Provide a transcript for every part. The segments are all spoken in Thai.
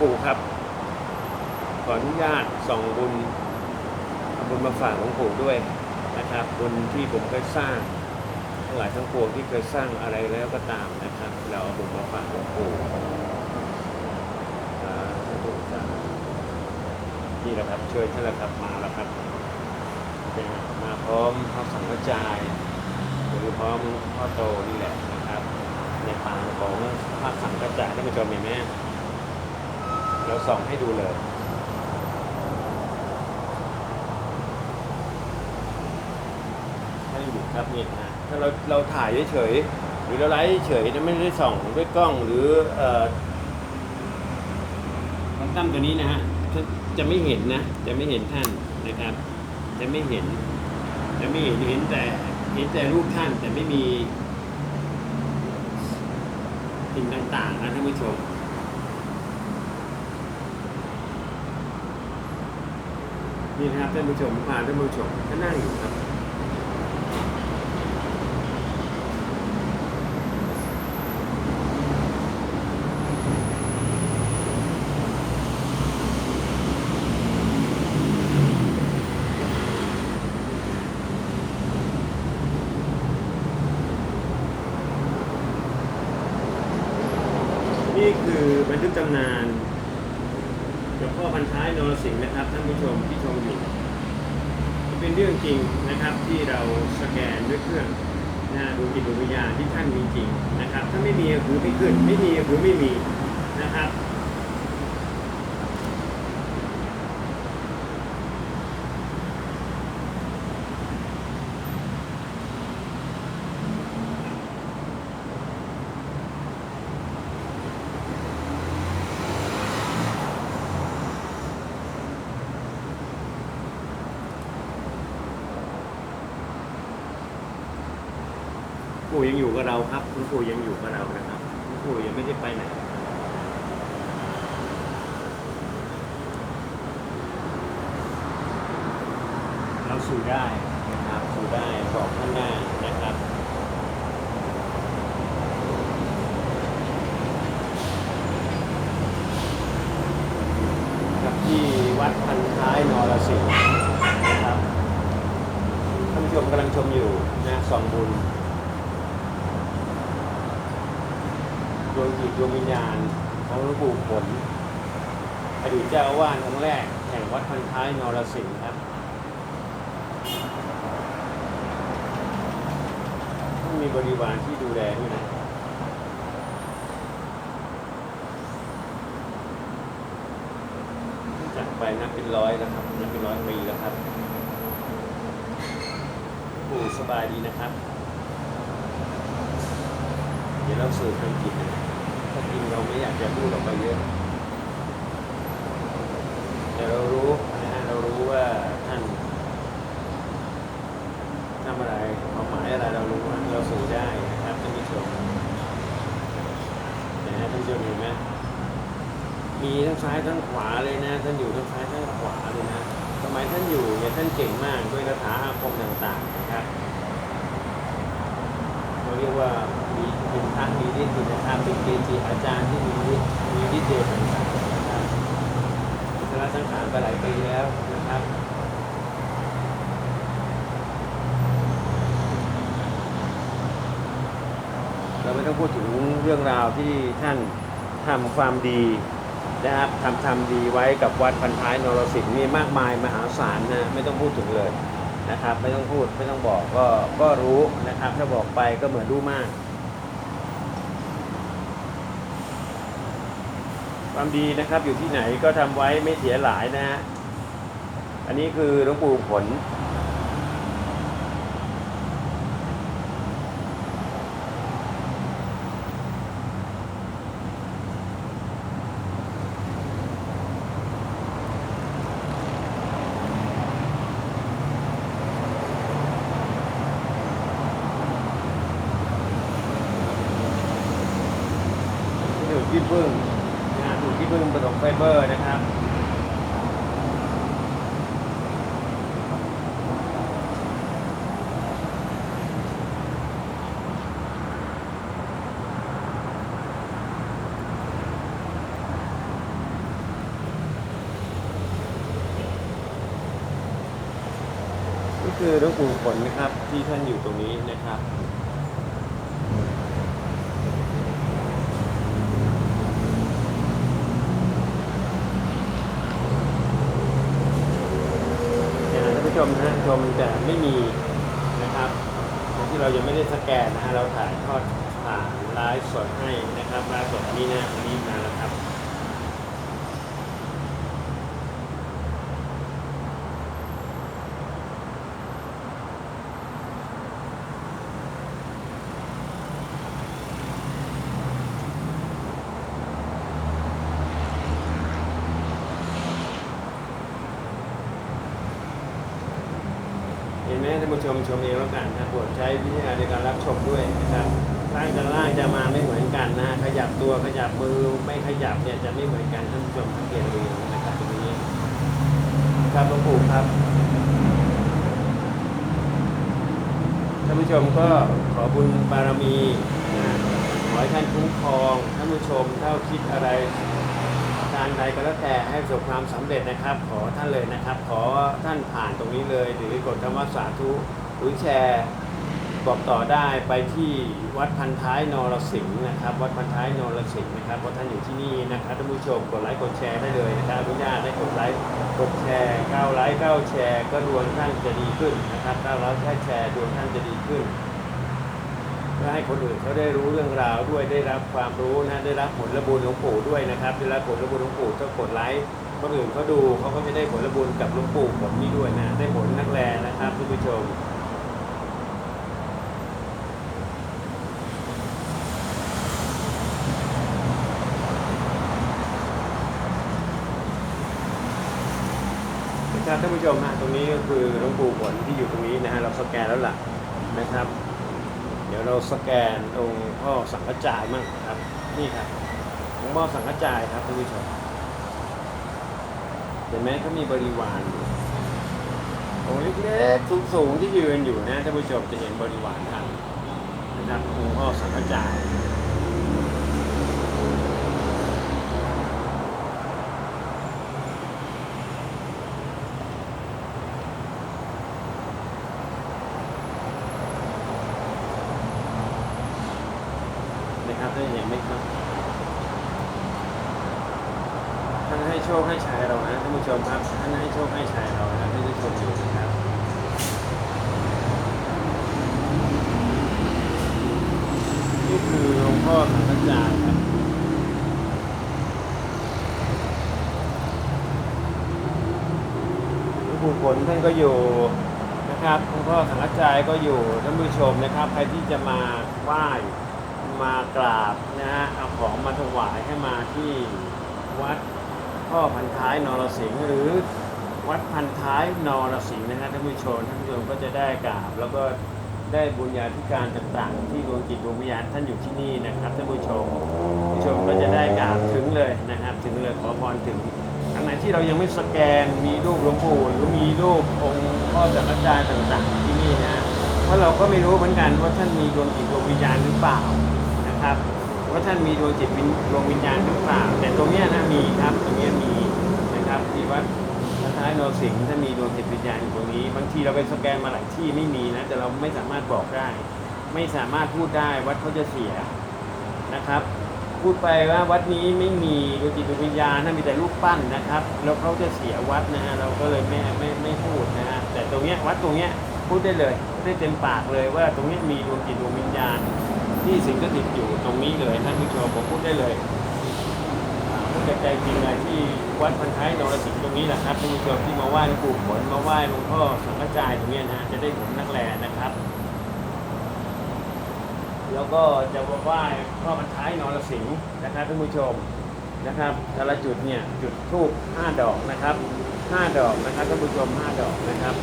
ปู่ครับ ขออนุญาตส่องบุญบุญมาฝากหลวงปู่ด้วยนะครับบุญที่ผมเคยสร้างทั้งหลายทั้งปวงที่เคยสร้างอะไรแล้วก็ตามนะครับ เราเอาบุญมาฝากหลวงปู่นี่แหละครับช่วยท่านแล้วครับมาแล้วครับมาพร้อมพระสังฆจายหรือพร้อมพ่อโตนี่แหละนะครับ ในปางของพระสังฆจายท่านผู้ชมเห็นไหม เราส่องให้ดูเลย ให้อยู่ครับนี่นะถ้าเราเราถ่ายเฉยๆหรือเราไลฟ์เฉยๆนะไม่ได้ส่องด้วยกล้องหรือเอ่อลำตั้มตัวนี้นะฮะจะจะไม่เห็นนะ จะไม่เห็นท่านนะครับ จะไม่เห็น จะไม่เห็นเห็นแต่เห็นแต่รูปท่านแต่ไม่มีสิ่งต่างๆนะท่านผู้ชม นี่นะครับท่านผู้ชมพานท่านผู้ชมท่านนั่งอยู่ครับนี่คือบันทึกตำนาน หลวงพ่อพันท้ายนรสิงห์นะครับท่านผู้ชมที่ชมอยู่เป็นเรื่องจริงนะครับที่เราสแกนด้วยเครื่องนะดูจิตวิญญาณที่ท่านมีจริงนะครับ ถ้าไม่มีหรือไม่ขึ้นไม่มีหรือไม่มีนะครับ ปู่ยังอยู่กับเราครับ คุณปู่ยังอยู่กับเรานะครับคุณปู่ยังไม่ได้ไปไหนเราสู่ได้นะครับสู่ได้บอกท่านได้นะครับกับที่วัดพันท้ายนรสิงห์นะครับท่านผู้ชมกำลังชมอยู่นะสองบุญ ดวงจิตดวงวิญญาณของหลวงปู่ผลอดีตเจ้าอาวาสองค์แรกแห่งวัดพันท้ายนรสิงห์ครับต้องมีบริวารที่ดูแลด้วยนะจากไปนับเป็นร้อยแล้วครับนับเป็นร้อยปีแล้วครับปู่สบายดีนะครับ เดี๋ยวเราสื่อทางจิตนะ เราไม่อยากจะพูดออกไปเยอะ แต่เรารู้นะฮะเรารู้ว่าท่านทำอะไรความหมายอะไรเรารู้ว่าเราสื่อได้นะครับท่านผู้ชมนะฮะท่านผู้ชมเห็นไหมมีทั้งซ้ายทั้งขวาเลยนะ ท่านอยู่ทั้งซ้ายทั้งขวาเลยนะสมัยท่านอยู่เนี่ยท่านเก่งมากด้วยคาถาอาคมต่างๆนะครับเราเรียกว่า เป็นพระมีฤทธิ์นะครับเป็นเกจิอาจารย์ที่มีฤทธิ์มีฤทธิ์เดชต่างๆนะครับสารสังขารไปหลายปีแล้วนะครับเราไม่ต้องพูดถึงเรื่องราวที่ท่านทำความดีนะครับทำทำดีไว้กับวัดพันท้ายนรสิงห์มีมากมายมหาศาลนะไม่ต้องพูดถึงเลยนะครับ ไม่ต้องพูดไม่ต้องบอกก็ก็รู้นะครับ ถ้าบอกไปก็เหมือนรู้มาก ความดีนะครับอยู่ที่ไหนก็ทำไว้ไม่เสียหลายนะฮะอันนี้คือหลวงปู่ผล ดูดที่พึ่งนะฮะดูดที่พึ่งผสมไฟเบอร์นะครับ คือหลวงปู่ผลนะครับ ที่ท่านอยู่ตรงนี้นะครับท่านผู้ชมนะชมแต่ไม่มีนะครับ ที่เรายังไม่ได้สแกนนะฮะเราถ่ายทอดผ่านไลฟ์สดให้นะครับไลฟ์สดนี้นะนี้มาแล้วครับ ท่านผู้ชมชมเองแล้วกันนะโปรดใช้วิธีการในการรับชมด้วยนะครับร่างกับร่างจะมาไม่เหมือนกันนะขยับตัวขยับมือไม่ขยับเนี่ยจะไม่เหมือนกันท่านผู้ชมสังเกตดูนะครับตรงนี้ ครับหลวงปู่ครับท่านผู้ชมก็ขอบุญบารมีนะขอให้ท่านคุ้มครองท่านผู้ชมเท่าคิดอะไร การใดก็แล้วแต่ให้ประสบความสำเร็จนะครับ ขอท่านเลยนะครับ ขอท่านผ่านตรงนี้เลย หรือกดคำว่าสาธุหรือแชร์บอกต่อได้ไปที่วัดพันท้ายนรสิงห์นะครับ วัดพันท้ายนรสิงห์นะครับเพราะท่านอยู่ที่นี่นะครับท่านผู้ชมกดไลค์กดแชร์ได้เลยนะครับอนุญาตได้กดไลค์กดแชร์เก้าไลค์เก้าแชร์ ก็ดวงท่านจะดีขึ้นนะครับถ้าเราแค่แชร์ดวงท่านจะดีขึ้น พื่อให้คนอื่นเขาได้รู้เรื่องราวด้วยได้รับความรู้นะได้รับผลบุญหลวงปู่ด้วยนะครับได้รับผลบุญหลวงปู่ถ้ากดไลค์คนอื่นเขาดูเขาก็จะได้ผลบุญกับหลวงปู่ผมนี่ด้วยนะได้ผลนักแลนะครับท่านผู้ชมนะครับท่านผู้ชมฮะตรงนี้ก็คือหลวงปู่ผลที่อยู่ตรงนี้นะฮะเราสแกนแล้วล่ะนะครับ เดี๋ยวเราสแกนองค์พ่อสังฆจายมั่งครับ นี่ครับองค์พ่อสังฆจายครับท่านผู้ชมเห็นไหมเขามีบริวารอยู่องค์เล็กๆสูงๆที่ยืนอยู่นะท่านผู้ชมจะเห็นบริวารท่านนะครับองค์พ่อสังฆจายนะครับได้เห็นไหมครับ ท่านให้โชคให้ชัยเรานะท่านผู้ชมครับท่านให้โชคให้ชัยเรานะท่านผู้ชมอยู่นะครับนี่คือหลวงพ่อสังฆจารย์ครับหลวงปู่ผลท่านก็อยู่นะครับหลวงพ่อสังฆจารย์ก็อยู่ท่านผู้ชมนะครับ ใครที่จะมาไหว้ มากราบนะฮะเอาของมาถวายให้มาที่วัดพ่อพันท้ายนรสิงห์หรือวัดพันท้ายนรสิงห์นะฮะท่านผู้ชมท่านผู้ชมก็จะได้กราบ แล้วก็ได้บุญญาธิการต่างๆ ที่ดวงจิตดวงวิญญาณท่านอยู่ที่นี่นะครับท่านผู้ชมผู้ชมก็จะได้กราบถึงเลยนะครับ ถึงเลยขอพรถึงอันไหนที่เรายังไม่สแกนมีรูปหลวงปู่หรือมีรูปองค์พ่อจักรจารย์ต่างๆ ที่นี่นะเพราะเราก็ไม่รู้เหมือนกันว่าท่านมีดวงจิตดวงวิญญาณหรือเปล่า ครับว่าท่านมีดวงจิตวิญดวงวิญญาณหรือเปล่าแต่ตรงเนี้ยนะมีครับตรงเนี้ยมีนะครับที่วัดพระท้ายนรสิงห์ถ้ามีดวงจิตวิญญาณอยู่ตรงนี้ บางทีเราไปสแกนมาหลายที่ไม่มีนะแต่เราไม่สามารถบอกได้ ไม่สามารถพูดได้วัดเขาจะเสียนะครับ พูดไปว่าวัดนี้ไม่มีดวงจิตดวงวิญญาณนะมีแต่รูปปั้นนะครับ แล้วเขาจะเสียวัดนะฮะเราก็เลยไม่ไม่ไม่พูดนะฮะแต่ตรงเนี้ยวัดตรงเนี้ยพูดได้เลยได้เต็มปากเลยว่าตรงเนี้ยมีดวงจิตดวงวิญญาณ ที่สิงสถิตอยู่ตรงนี้เลยท่านผู้ชมผมพูดได้เลยพูดจากใจจริงเลยที่วัดพันท้ายนรสิงห์ตรงนี้แหละครับท่านผู้ชมที่มาไหว้หลวงปู่ผลมาไหว้หลวงพ่อสังฆจายตรงนี้นะฮะจะได้ผลนักแลนะครับ แล้วก็จะมาไหว้พ่อพันท้ายนรสิงห์นะครับท่านผู้ชมนะครับแต่ละจุดเนี่ยจุดทูบห้าดอกนะครับห้าดอกนะครับท่านผู้ชมห้าดอกนะครับ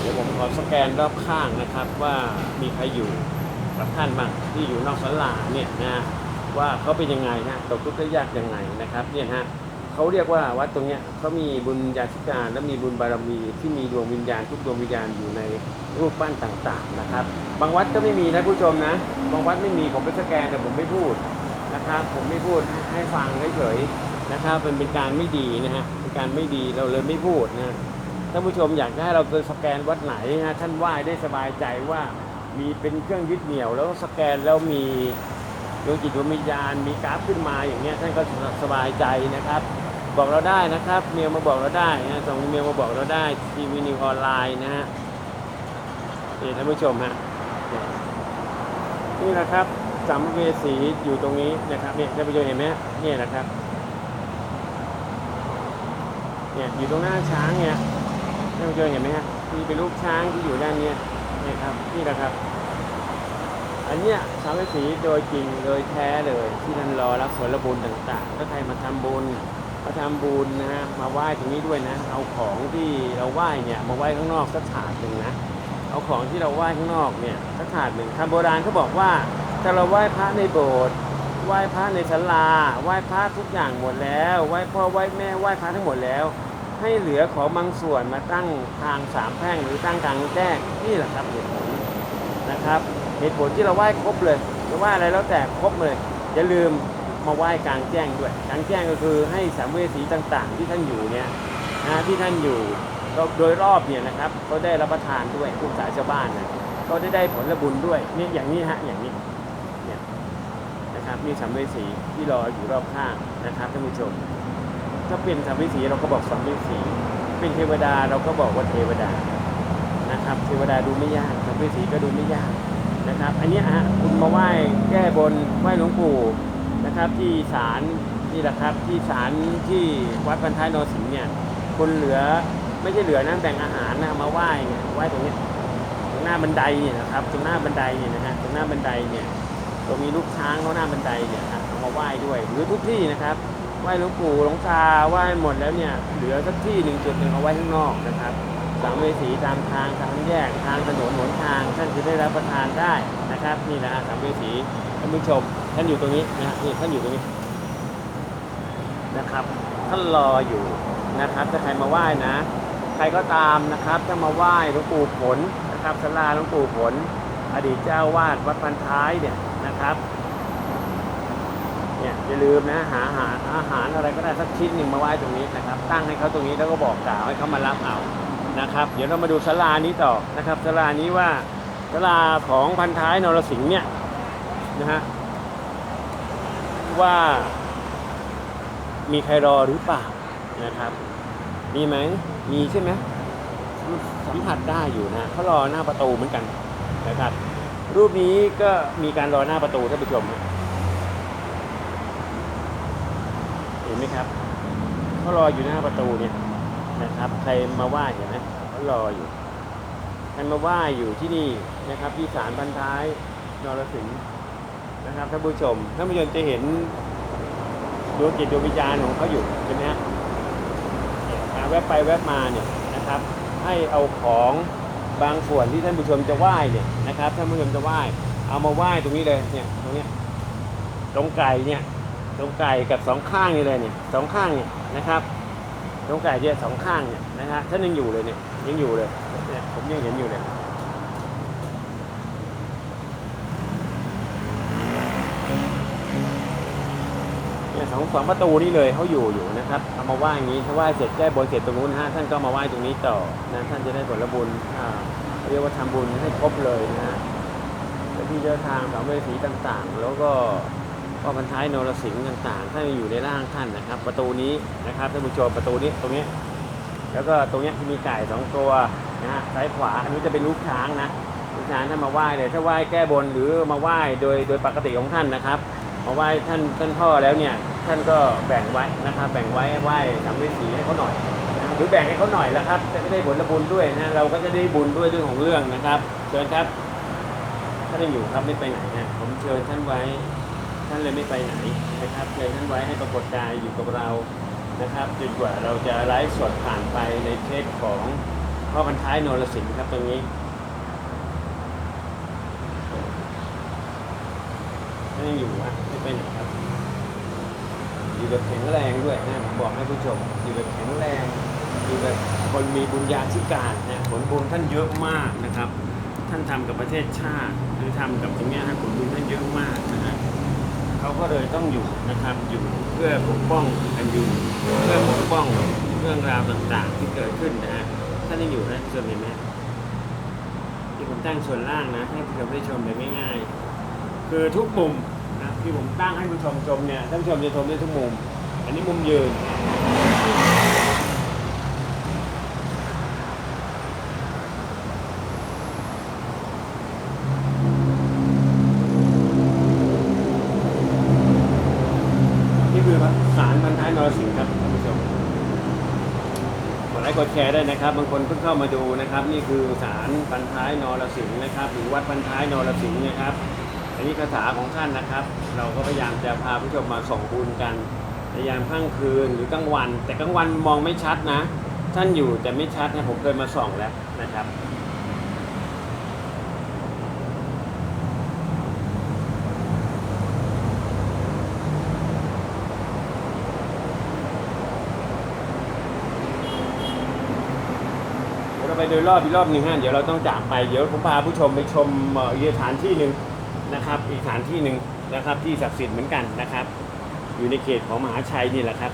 เดี๋ยวผมขอสแกนรอบข้างนะครับว่ามีใครอยู่ กับท่านบ้างที่อยู่นอกศาลาเนี่ยนะว่าเขาเป็นยังไงนะตกทุกข์ได้ยากยังไงนะครับเนี่ยฮะเขาเรียกว่าวัดตรงเนี้ยเขามีบุญญาธิการและมีบุญบารมีที่มีดวงวิญญาณทุกดวงวิญญาณอยู่ในรูปปั้นต่างๆนะครับ บางวัดก็ไม่มีนะผู้ชมนะ บางวัดไม่มีผมไปสแกนแต่ผมไม่พูดนะครับ ผมไม่พูดให้ให้ฟังเฉยๆนะครับเป็นเป็นการไม่ดีนะฮะเป็นการไม่ดีเราเลยไม่พูดนะท่านผู้ชมอยากให้เราไปสแกนวัดไหนนะท่านไหว้ได้สบายใจว่า มีเป็นเครื่องยึดเหนี่ยว แล้วสแกนแล้วมีดวงจิตดวงวิญญาณมีกราฟขึ้นมาอย่างเงี้ยท่านก็สบายใจนะครับ บอกเราได้นะครับเมลมาบอกเราได้นะส่งเมลมาบอกเราได้ทีวีนิวออนไลน์นะฮะนี่ท่านผู้ชมฮะนี่นะครับสัมภเวสีอยู่ตรงนี้นะครับเนี่ยท่านผู้ชมเห็นไหมเนี่ยนะครับเนี่ยอยู่ตรงหน้าช้างเนี่ยท่านผู้ชมเห็นไหมฮะที่เป็นรูปช้างที่อยู่ด้านเนี้ย นี่ยครับ นี่นะครับ อันเนี้ยสัมสีโดยจริงโดยแท้เลย ที่ท่านรอรับผลบุญต่างๆ ถ้าใครมาทำบุญมาทำบุญนะฮะมาไหว้ตรงนี้ด้วยนะ เอาของที่เราไหว้เนี่ยมาไหว้ข้างนอกสักถาดหนึ่งนะเอาของที่เราไหว้ข้างนอกเนี่ยสักถาดหนึ่งคำโบราณเขาบอกว่าถ้าเราไหว้พระในโบสถ์ไหว้พระในศาลาไหว้พระทุกอย่างหมดแล้ว ไหว้พ่อไหว้แม่ไหว้พระทั้งหมดแล้ว ให้เหลือของบางส่วนมาตั้งทางสามแพร่งหรือตั้งกลางแจ้งนี่แหละครับเหตุผลนะครับเหตุผลที่เราไหว้ครบเลยจะไหว้อะไรแล้วแต่ครบเลยอย่าลืมมาไหว้กลางแจ้งด้วยกลางแจ้งก็คือให้สามเวสีต่างๆ ที่ท่านอยู่เนี่ยนะที่ท่านอยู่โดยรอบเนี่ยนะครับก็ได้รับประทานด้วยผู้สายชาวบ้านนะก็ได้ได้ผลบุญด้วยนี่อย่างนี้ฮะอย่างนี้เนี่ยนะครับนี่สามเวสีที่รออยู่รอบข้างนะครับท่านผู้ชม ถ้าเป็นสามเวสีเราก็บอกสามเวสีเป็นเทวดาเราก็บอกว่าเทวดานะครับ เทวดาดูไม่ยากสามเวสีก็ดูไม่ยากนะครับ อันนี้ฮะคุณมาไหว้แก้บนไหว้หลวงปู่นะครับ ที่ศาลนี่แหละครับที่ศาลที่วัดพันท้ายนรสิงห์เนี่ยคนเหลือไม่ใช่เหลือนะแบ่งอาหารนะมาไหว้เนี่ยไหว้ตรงนี้ตรงหน้าบันไดเนี่ยนะครับตรงหน้าบันไดเนี่ยนะฮะตรงหน้าบันไดเนี่ยตรงมีลูกช้างตรงหน้าบันไดเนี่ยนะมาไหว้ด้วยหรือทุกที่นะครับ ไหว้หลวงปู่หลวงตาไหว้หมดแล้วเนี่ย เหลือสักที่หนึ่งจุดหนึ่งเอาไว้ข้างนอกนะครับสามเวสีตามทางทางแยกทางถนนหนทางท่านจะได้รับประทานได้นะครับนี่นะสามเวสีท่านผู้ชมท่านอยู่ตรงนี้นะฮะนี่ท่านอยู่ตรงนี้นะครับท่านรออยู่นะครับถ้าใครมาไหว้นะ ใครก็ตามนะครับถ้ามาไหว้หลวงปู่ผลนะครับสลาหลวงปู่ผล อดีตเจ้าวาดวัดพันท้ายเนี่ยนะครับ เนี่ยอย่าลืมนะหาอาหารอาหารอะไรก็ได้สักชิ้นหนึ่งมาไหว้ตรงนี้นะครับ ตั้งให้เขาตรงนี้แล้วก็บอกกล่าวให้เขามารับเอานะครับ เดี๋ยวเรามาดูศาลานี้ต่อนะครับศาลานี้ว่าศาลาของพันท้ายนรสิงห์เนี่ยนะฮะว่ามีใครรอหรือเปล่านะครับ มีไหมมีใช่ไหมสัมผัสได้อยู่นะเขารอหน้าประตูเหมือนกันนะครับ รูปนี้ก็มีการรอหน้าประตูท่านผู้ชม เห็นไหมครับเขารออยู่หน้าประตูเนี่ยนะครับ ใครมาไหว้เห็นไหมเขารออยู่ใครมาไหว้อยู่ที่นี่นะครับ ที่ศาลพันท้ายนรสิงห์นะครับท่านผู้ชมท่านผู้ชมจะเห็นดวงจิตดวงวิญญาณของเขาอยู่ใช่ไหมฮะเนี่ยมาแวบไปแวบมาเนี่ยนะครับ ให้เอาของบางส่วนที่ท่านผู้ชมจะไหว้เนี่ยนะครับท่านผู้ชมจะไหว้เอามาไหว้ตรงนี้เลยเนี่ยตรงเนี้ยตรงไก่เนี่ย ตรงไก่กับสองข้างนี่เลยเนี่ยสองข้างเนี่ยนะครับตรงไก่เนี่ยสองข้างเนี่ยนะฮะท่านยังอยู่เลยเนี่ยยังอยู่เลยเนี่ยผมยังเห็นอยู่เลยเนี่ยสองสองประตูนี่เลยเขาอยู่อยู่นะครับเอามาไหว้อย่างนี้ถ้าไหว้เสร็จแก้บนเสร็จตรงนู้นนะฮะท่านก็มาไหว้ตรงนี้ต่อนะท่านจะได้ผลบุญอ่าเรียกว่าทำบุญให้ครบเลยนะฮะและที่เจ้าทางสามเวสีต่างๆ แล้วก็ ก็พันท้ายนรสิงห์ต่างๆท่านอยู่ในร่างท่านนะครับ ประตูนี้นะครับท่านผู้ชมประตูนี้ตรงนี้ แล้วก็ตรงนี้ยมีไก่สองตัวนะฮะซ้ายขวาอันนี้จะเป็นลูกช้างนะลูกช้างท่านมาไหว้เลยถ้าไหว้แก้บนหรือมาไหว้โดยโดยปกติของท่านนะครับมาไหว้ท่านท่านพ่อแล้วเนี่ยท่านก็แบ่งไว้นะครับแบ่งไว้ไหว้สามฤาษีให้เขาหน่อยหรือแบ่งให้เขาหน่อยละครับจะได้ผลบุญด้วยนะเราก็จะได้บุญด้วยเรื่องของเรื่องนะครับเชิญครับท่านยังอยู่ครับไม่ไปไหนนะผมเชิญท่านไว้านเลยไม่ไปไหนนะครับเชิญท่านไว้ให้ปรากฏกายอยู่กับเรานะครับจนกว่าเราจะไลฟ์สดผ่านไปในเพจของพ่อพันท้ายนรสิงห์ครับตรงนี้ท่านยังอยู่ฮะไม่ไปไหนครับ อยู่แบบแข็งแรงด้วยนะผมบอกให้ผู้ชม อยู่แบบแข็งแรงอยู่แบบคนมีบุญญาธิการนะผลบุญท่านเยอะมากนะครับ ท่านทำกับประเทศชาติ หรือทำกับตรงนี้ยฮะผลบุญท่านเยอะมากนะฮะ เขาก็เลยต้องอยู่นะครับอยู่เพื่อปกป้องอันยูเพื่อปกป้องเรื่องราวต่างๆ ที่เกิดขึ้นนะฮะท่านได้อยู่นะผู้ชมเห็นไหมที่ผมตั้งส่วนล่างนะให้ผู้ชมได้ชมแบบง่ายๆคือทุกมุมนะที่ผมตั้งให้ผู้ชมชมเนี่ยท่านผู้ชมจะชมได้ทุกมุม อันนี้มุมยืน นี่คือสารพันท้ายนรสิงห์ครับท่านผู้ชมกดไลค์กดแชร์ได้นะครับ บางคนเพิ่งเข้ามาดูนะครับ นี่คือสารพันท้ายนรสิงห์นะครับ หรือวัดพันท้ายนรสิงห์นะครับ อันนี้คาถาของท่านนะครับ เราก็พยายามจะพาผู้ชมมาส่องบุญกันในยามค่ำคืนหรือกลางวัน แต่กลางวันมองไม่ชัดนะ ท่านอยู่แต่ไม่ชัดนะผมเคยมาส่องแล้วนะครับ เดี๋ยวเรา ไปโดยรอบอีกรอบหนึ่งฮะเดี๋ยวเราต้องจากไปเดี๋ยวผมพาผู้ชมไปชมอีกสถานที่หนึ่งนะครับอีกสถานที่หนึ่งนะครับที่ศักดิ์สิทธิ์เหมือนกันนะครับ อยู่ในเขตของมหาชัยนี่แหละครับ